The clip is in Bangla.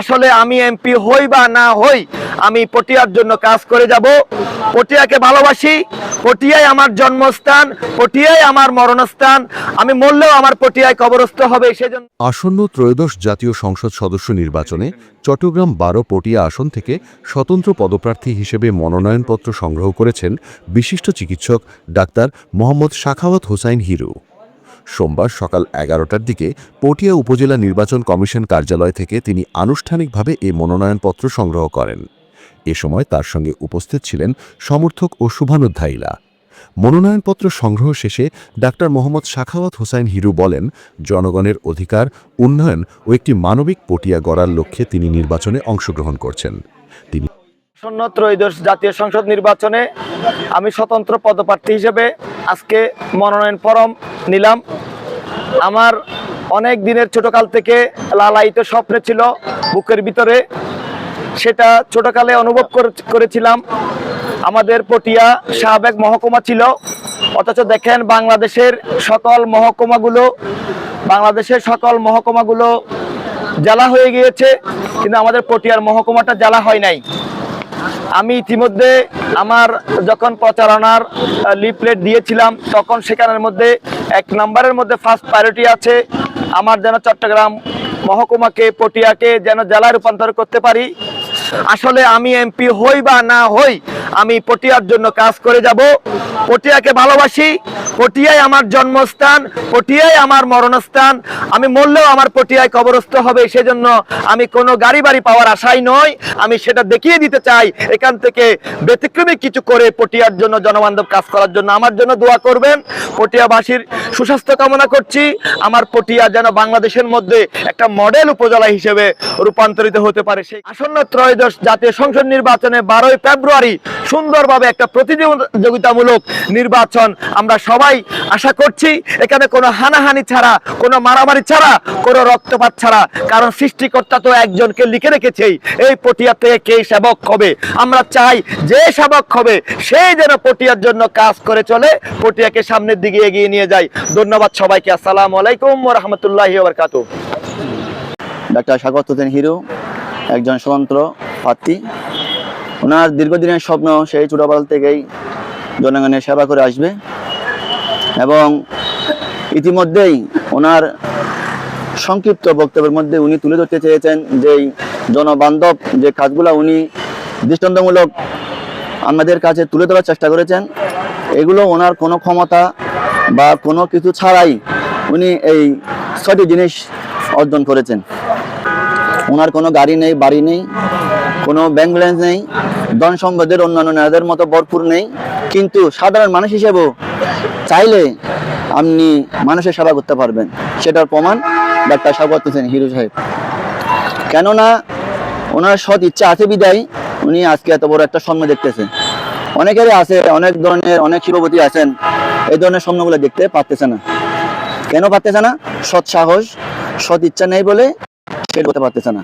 আসলে আমি এমপি হই বা না হই, আমি পটিয়ার জন্য কাজ করে যাব। পটিয়াকে ভালোবাসি, পটিয়াই আমার জন্মস্থান, পটিয়াই আমার মরণস্থান। আমি মরলেও আমার পটিয়ায় কবরস্থ হবে, সেজন্য আসন্ন ত্রয়োদশ জাতীয় সংসদ সদস্য নির্বাচনে চট্টগ্রাম বারো পটিয়া আসন থেকে স্বতন্ত্র পদপ্রার্থী হিসেবে মনোনয়নপত্র সংগ্রহ করেছেন বিশিষ্ট চিকিৎসক ডাক্তার মোহাম্মদ শাখাওয়াত হোসাইন হিরু। সোমবার সকাল এগারোটার দিকে পটিয়া উপজেলা নির্বাচন কমিশন কার্যালয় থেকে তিনি আনুষ্ঠানিকভাবে এই মনোনয়নপত্র সংগ্রহ করেন। এ সময় তার সঙ্গে উপস্থিত ছিলেন সমর্থক ও শুভানুধ্যায়ীরা মনোনয়নপত্র সংগ্রহ শেষে ডাক্তার মোহাম্মদ শাখাওয়াত হোসাইন হিরু বলেন, জনগণের অধিকার, উন্নয়ন ও একটি মানবিক পটিয়া গড়ার লক্ষ্যে তিনি নির্বাচনে অংশগ্রহণ করছেন। তিনি আসন্ন ত্রয়োদশ জাতীয় সংসদ নির্বাচনে আমি স্বতন্ত্র পদপ্রার্থী হিসেবে আজকে মনোনয়ন ফরম নিলাম। আমার অনেক দিনের ছোটকাল থেকে লালায়িত স্বপ্ন ছিল বুকের ভিতরে। সেটা ছোটকালে অনুভব করে- করেছিলাম। আমাদের পটিয়া সাবেক মহকুমা ছিল। অথচ দেখেন বাংলাদেশের সকল মহকুমাগুলো বাংলাদেশের সকল মহকুমাগুলো জেলা হয়ে গিয়েছে। কিন্তু আমাদের পটিয়ার মহকুমাটা জেলা হয় নাই। আমি ইতিমধ্যে আমার যখন প্রচারণার লিফলেট দিয়েছিলাম, তখন সেখানের মধ্যে এক নম্বরের মধ্যে ফার্স্ট প্রায়োরিটি আছে, আমার যেন চট্টগ্রাম মহকুমাকে, পটিয়াকে যেন জেলায় রূপান্তর করতে পারি। আসলে আমি এমপি হই বা না হই, আমি পটিয়ার জন্য কাজ করে যাব। পটিয়াকে ভালোবাসি পটিয়ায় আমার জন্মস্থান, পটিয়াই আমার মরণস্থান। আমি মরলেও আমার পটিয়ায় কবরস্থ হবে, সেজন্য আমি কোনো গাড়ি বাড়ি পাওয়ার আশাই নয় আমি সেটা দেখিয়ে দিতে চাই, এখান থেকে ব্যতিক্রমী কিছু করে পটিয়ার জন্য জনবান্ধব কাজ করার জন্য। আমার জন্য দোয়া করবেন। পটিয়াবাসীর সুস্বাস্থ্য কামনা করছি। আমার পটিয়া যেন বাংলাদেশের মধ্যে একটা মডেল উপজেলা হিসেবে রূপান্তরিত হতে পারে। সেই আসন্ন ত্রয়োদশ জাতীয় সংসদ নির্বাচনে বারোই ফেব্রুয়ারি সুন্দরভাবে একটা প্রতিযোগিতামূলক নির্বাচন আমরা সবাই আশা করছি। এখানে কোনো হানাহানি ছাড়া, কোনো মারামারি ছাড়া, কোনো রক্তপাত ছাড়া, কারণ সৃষ্টিকর্তা তো একজনকে লিখে রেখেছেই, এই পটিয়া থেকে কে সেবক হবে? আমরা চাই যে সেবক হবে সেই যেন পটিয়ার জন্য কাজ করে চলে, পটিয়াকে সামনের দিকে এগিয়ে নিয়ে যায়। ধন্যবাদ সবাইকে, আসসালামু আলাইকুম রহমতুল্লাহি বারকাতু ডাক্তার স্বাগত হোসেন হিরো, একজন স্বতন্ত্র প্রার্থী। ওনার দীর্ঘদিনের স্বপ্ন, সেই ছোটোবেলা থেকেই জনগণের সেবা করে আসবে। এবং ইতিমধ্যেই ওনার সংক্ষিপ্ত বক্তব্যের মধ্যে উনি তুলে ধরতে চেয়েছেন যে জনবান্ধব যে কাজগুলো উনি দৃষ্টান্তমূলক আমাদের কাছে তুলে ধরার চেষ্টা করেছেন, এগুলো ওনার কোনো ক্ষমতা বা কোনো কিছু ছাড়াই উনি এই ছয়টি জিনিস অর্জন করেছেন। ওনার কোনো গাড়ি নেই, বাড়ি নেই, কোনো ব্যাংক ব্যালেন্স নেই, ধন সম্পদের অন্যান্য নেতাদের মতো ভরপুর নেই। কিন্তু সাধারণ মানুষ হিসেবেও চাইলে আপনি মানুষের সেবা করতে পারবেন। সেটার প্রমাণ ডাক্তার সাগর হোসেন হিরো সাহেব। কেননা ওনার সৎ ইচ্ছা আছে বিদায়, উনি আজকে এত বড় একটা স্বপ্ন দেখতেছে। অনেকেরই আছে, অনেক ধরনের, অনেক শিল্পপতি আছেন, এই ধরনের স্বপ্নগুলো দেখতে পারতেছে না। কেন পারতেছে না? সৎ সাহস, সৎ ইচ্ছা নেই বলে সেটা করতে পারতেছে না।